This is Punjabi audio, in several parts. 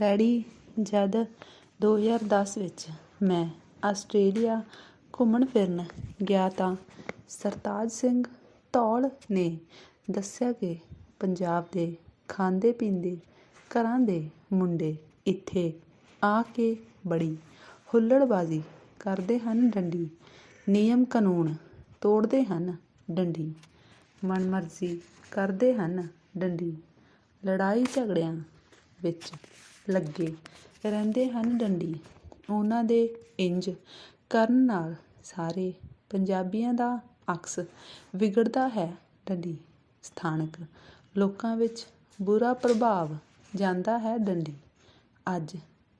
ਰੈਡੀ? ਜਦ 2010 ਵਿੱਚ ਮੈਂ ਆਸਟ੍ਰੇਲੀਆ ਘੁੰਮਣ ਫਿਰਨ ਗਿਆ ਤਾਂ ਸਰਤਾਜ ਸਿੰਘ ਧੌਲ ਨੇ ਦੱਸਿਆ ਕਿ ਪੰਜਾਬ ਦੇ ਖਾਂਦੇ ਪੀਂਦੇ ਘਰਾਂ ਦੇ ਮੁੰਡੇ ਇੱਥੇ ਆ ਕੇ ਬੜੀ ਹੁੱਲੜਬਾਜ਼ੀ ਕਰਦੇ ਹਨ ਡੰਡੀ। ਨਿਯਮ ਕਾਨੂੰਨ ਤੋੜਦੇ ਹਨ ਡੰਡੀ। ਮਨਮਰਜ਼ੀ ਕਰਦੇ ਹਨ ਡੰਡੀ। ਲੜਾਈ ਝਗੜਿਆਂ ਵਿੱਚ ਲੱਗੇ। ਰਹਿੰਦੇ ਹਨ ਡੰਡੀ। ਉਹਨਾਂ ਦੇ ਇੰਜ ਕਰਨ ਨਾਲ ਸਾਰੇ ਪੰਜਾਬੀਆਂ ਦਾ ਅਕਸ ਵਿਗੜਦਾ ਹੈ ਡੰਡੀ ਸਥਾਨਕ। ਲੋਕਾਂ ਵਿੱਚ ਬੁਰਾ ਪ੍ਰਭਾਵ ਜਾਂਦਾ ਹੈ ਡੰਡੀ। ਅੱਜ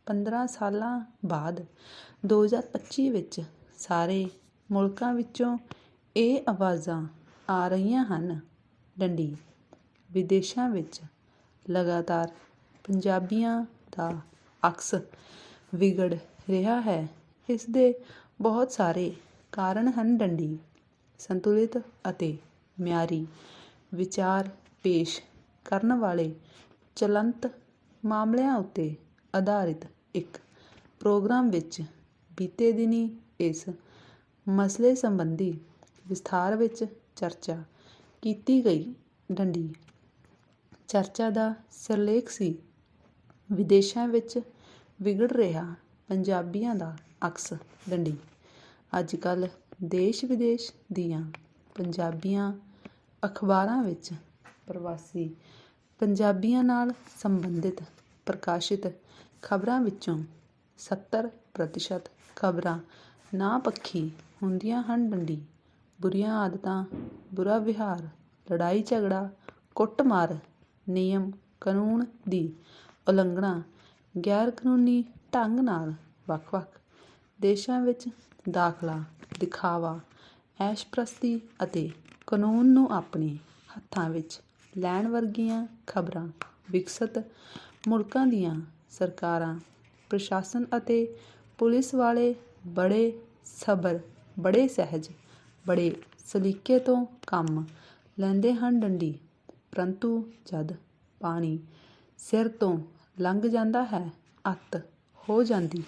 15 ਸਾਲਾਂ ਬਾਅਦ 2025 ਵਿੱਚ ਸਾਰੇ ਮੁਲਕਾਂ ਵਿੱਚੋਂ ਇਹ ਆਵਾਜ਼ਾਂ ਆ ਰਹੀਆਂ ਹਨ। ਡੰਡੀ ਵਿਦੇਸ਼ਾਂ ਵਿੱਚ ਲਗਾਤਾਰ ਪੰਜਾਬੀਆਂ ਦਾ ਅਕਸ ਵਿਗੜ ਰਿਹਾ ਹੈ। ਇਸ ਦੇ ਬਹੁਤ ਸਾਰੇ ਕਾਰਨ ਹਨ ਡੰਡੀ, ਸੰਤੁਲਿਤ ਅਤੇ ਮਿਆਰੀ ਵਿਚਾਰ ਪੇਸ਼ ਕਰਨ ਵਾਲੇ ਚਲੰਤ ਮਾਮਲਿਆਂ ਉੱਤੇ ਆਧਾਰਿਤ ਇੱਕ ਪ੍ਰੋਗਰਾਮ ਵਿੱਚ ਬੀਤੇ ਦਿਨੀ ਇਸ ਮਸਲੇ ਸੰਬੰਧੀ ਵਿਸਥਾਰ ਵਿੱਚ ਚਰਚਾ ਕੀਤੀ ਗਈ। ਡੰਡੀ, ਚਰਚਾ ਦਾ ਸਿਰਲੇਖ ਸੀ। ਵਿਦੇਸ਼ਾਂ ਵਿੱਚ ਵਿਗੜ ਰਿਹਾ ਪੰਜਾਬੀਆਂ ਦਾ ਅਕਸ ਡੰਡੀ ਅੱਜ ਕੱਲ੍ਹ ਦੇਸ਼ ਵਿਦੇਸ਼ ਦੀਆਂ ਪੰਜਾਬੀਆਂ ਅਖਬਾਰਾਂ ਵਿੱਚ ਪ੍ਰਵਾਸੀ ਪੰਜਾਬੀਆਂ ਨਾਲ ਸੰਬੰਧਿਤ ਪ੍ਰਕਾਸ਼ਿਤ ਖਬਰਾਂ ਵਿੱਚੋਂ 70 ਪ੍ਰਤੀਸ਼ਤ ਖਬਰਾਂ ਨਾ ਪੱਖੀ ਹੁੰਦੀਆਂ ਹਨ ਡੰਡੀ ਬੁਰੀਆਂ ਆਦਤਾਂ, ਬੁਰਾ ਵਿਹਾਰ ਲੜਾਈ ਝਗੜਾ ਕੁੱਟਮਾਰ, ਨਿਯਮ, ਕਾਨੂੰਨ ਦੀ ਉਲੰਘਣਾ ਗੈਰ ਕਾਨੂੰਨੀ ਢੰਗ ਨਾਲ ਵੱਖ-ਵੱਖ ਦੇਸ਼ਾਂ ਵਿੱਚ ਦਾਖਲਾ, ਦਿਖਾਵਾ, ਐਸ਼ਪ੍ਰਸਤੀ ਅਤੇ ਕਾਨੂੰਨ ਨੂੰ ਆਪਣੇ ਹੱਥਾਂ ਵਿੱਚ ਲੈਣ ਵਰਗੀਆਂ ਖਬਰਾਂ ਵਿਕਸਤ ਮੁਲਕਾਂ ਦੀਆਂ ਸਰਕਾਰਾਂ, ਪ੍ਰਸ਼ਾਸਨ ਅਤੇ ਪੁਲਿਸ ਵਾਲੇ ਬੜੇ ਸਬਰ, ਬੜੇ ਸਹਿਜ, ਬੜੇ ਸਲੀਕੇ ਤੋਂ ਕੰਮ ਲੈਂਦੇ ਹਨ ਡੰਡੀ। ਪਰੰਤੂ ਜਦ ਪਾਣੀ ਸਿਰ ਤੋਂ ਲੰਘ ਜਾਂਦਾ ਹੈ, ਅੱਤ ਹੋ ਜਾਂਦੀ।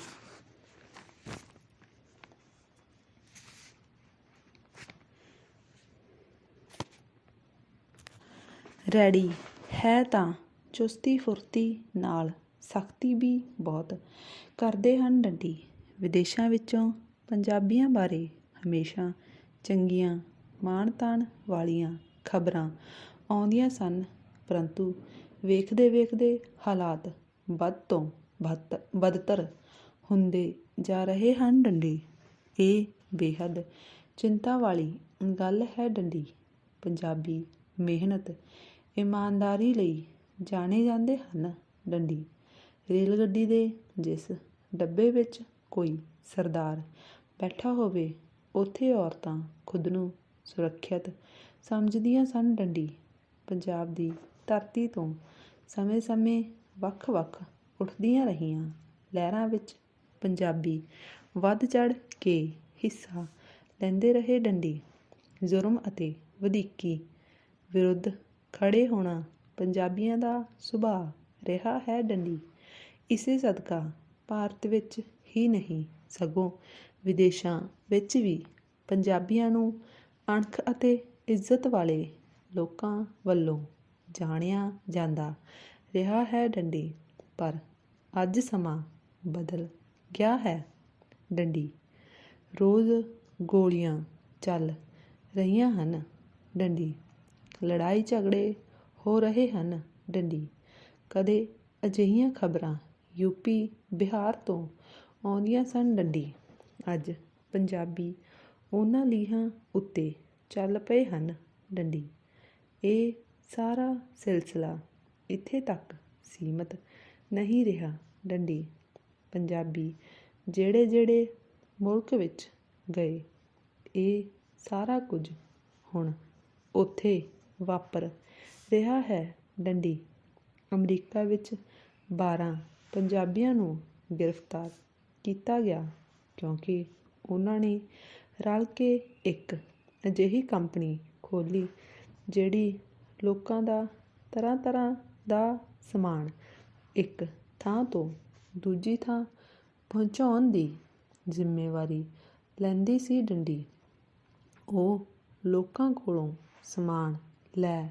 ਰੈਡੀ, ਹੈ ਤਾਂ ਚੁਸਤੀ ਫੁਰਤੀ ਨਾਲ ਸਖਤੀ ਵੀ ਬਹੁਤ ਕਰਦੇ ਹਨ ਡੰਡੀ। ਵਿਦੇਸ਼ਾਂ ਵਿੱਚੋਂ ਪੰਜਾਬੀਆਂ ਬਾਰੇ ਹਮੇਸ਼ਾ ਚੰਗੀਆਂ ਮਾਣ ਤਾਣ ਵਾਲੀਆਂ ਖਬਰਾਂ ਆਉਂਦੀਆਂ ਸਨ, ਪਰੰਤੂ ਵੇਖਦੇ ਵੇਖਦੇ ਹਾਲਾਤ ਵੱਧ ਤੋਂ ਬਦਤ ਬਦਤਰ ਹੁੰਦੇ ਜਾ ਰਹੇ ਹਨ ਡੰਡੀ। ਇਹ ਬੇਹੱਦ ਚਿੰਤਾ ਵਾਲੀ ਗੱਲ ਹੈ ਡੰਡੀ। ਪੰਜਾਬੀ ਮਿਹਨਤ ਇਮਾਨਦਾਰੀ ਲਈ ਜਾਣੇ ਜਾਂਦੇ ਹਨ ਡੰਡੀ। ਰੇਲ ਗੱਡੀ ਦੇ ਜਿਸ ਡੱਬੇ ਵਿੱਚ ਕੋਈ ਸਰਦਾਰ ਬੈਠਾ ਹੋਵੇ, ਉੱਥੇ ਔਰਤਾਂ ਖੁਦ ਨੂੰ ਸੁਰੱਖਿਅਤ ਸਮਝਦੀਆਂ ਸਨ ਡੰਡੀ। ਪੰਜਾਬ ਦੀ ਧਰਤੀ ਤੋਂ ਸਮੇਂ-ਸਮੇਂ ਵੱਖ-ਵੱਖ ਉੱਠਦੀਆਂ ਰਹੀਆਂ। ਲਹਿਰਾਂ ਵਿੱਚ ਪੰਜਾਬੀ ਵੱਧ ਚੜ ਕੇ ਹਿੱਸਾ ਲੈਂਦੇ ਰਹੇ ਡੰਡੀ। ਜ਼ੁਰਮ ਅਤੇ ਵਧੀਕੀ ਵਿਰੁੱਧ ਖੜੇ ਹੋਣਾ ਪੰਜਾਬੀਆਂ ਦਾ ਸੁਭਾਅ ਰਿਹਾ ਹੈ ਡੰਡੀ। ਇਸੇ ਸਦਕਾ ਭਾਰਤ ਵਿੱਚ ਹੀ ਨਹੀਂ, ਸਗੋਂ ਵਿਦੇਸ਼ਾਂ ਵਿੱਚ ਵੀ ਪੰਜਾਬੀਆਂ ਨੂੰ ਅਣਖ ਅਤੇ ਇੱਜ਼ਤ ਵਾਲੇ ਲੋਕਾਂ ਵੱਲੋਂ ਜਾਣਿਆ ਜਾਂਦਾ। ਰਿਹਾ ਹੈ ਡੰਡੀ, ਪਰ ਅੱਜ ਸਮਾਂ ਬਦਲ ਗਿਆ ਹੈ ਡੰਡੀ। ਰੋਜ਼ ਗੋਲੀਆਂ ਚੱਲ ਰਹੀਆਂ ਹਨ ਡੰਡੀ। ਲੜਾਈ ਝਗੜੇ ਹੋ ਰਹੇ ਹਨ ਡੰਡੀ। ਕਦੇ ਅਜਿਹੀਆਂ ਖਬਰਾਂ ਯੂਪੀ ਬਿਹਾਰ ਤੋਂ ਆਉਂਦੀਆਂ ਸਨ ਡੰਡੀ। ਅੱਜ ਪੰਜਾਬੀ ਉਹਨਾਂ ਲੀਹਾਂ ਉੱਤੇ ਚੱਲ ਪਏ ਹਨ ਡੰਡੀ। ਇਹ ਸਾਰਾ ਸਿਲਸਿਲਾ ਇੱਥੇ ਤੱਕ ਸੀਮਤ ਨਹੀਂ ਰਿਹਾ ਡੰਡੀ। ਪੰਜਾਬੀ ਜਿਹੜੇ ਜਿਹੜੇ ਮੁਲਕ ਵਿੱਚ ਗਏ, ਇਹ ਸਾਰਾ ਕੁਝ ਹੁਣ ਉੱਥੇ ਵਾਪਰ ਰਿਹਾ ਹੈ ਡੰਡੀ। ਅਮਰੀਕਾ ਵਿੱਚ 12 ਪੰਜਾਬੀਆਂ ਨੂੰ ਗ੍ਰਿਫਤਾਰ ਕੀਤਾ ਗਿਆ ਕਿਉਂਕਿ ਉਹਨਾਂ ਨੇ ਰਲ ਕੇ ਇੱਕ ਅਜਿਹੀ ਕੰਪਨੀ ਖੋਲ੍ਹੀ ਜਿਹੜੀ ਲੋਕਾਂ ਦਾ ਤਰ੍ਹਾਂ ਤਰ੍ਹਾਂ ਦਾ ਸਮਾਨ। ਇੱਕ ਥਾਂ ਤੋਂ ਦੂਜੀ ਥਾਂ ਪਹੁੰਚਾਉਣ ਦੀ ਜ਼ਿੰਮੇਵਾਰੀ ਲੈਂਦੀ ਸੀ ਡੰਡੀ। ਉਹ ਲੋਕਾਂ ਕੋਲੋਂ ਸਮਾਨ ਲੈ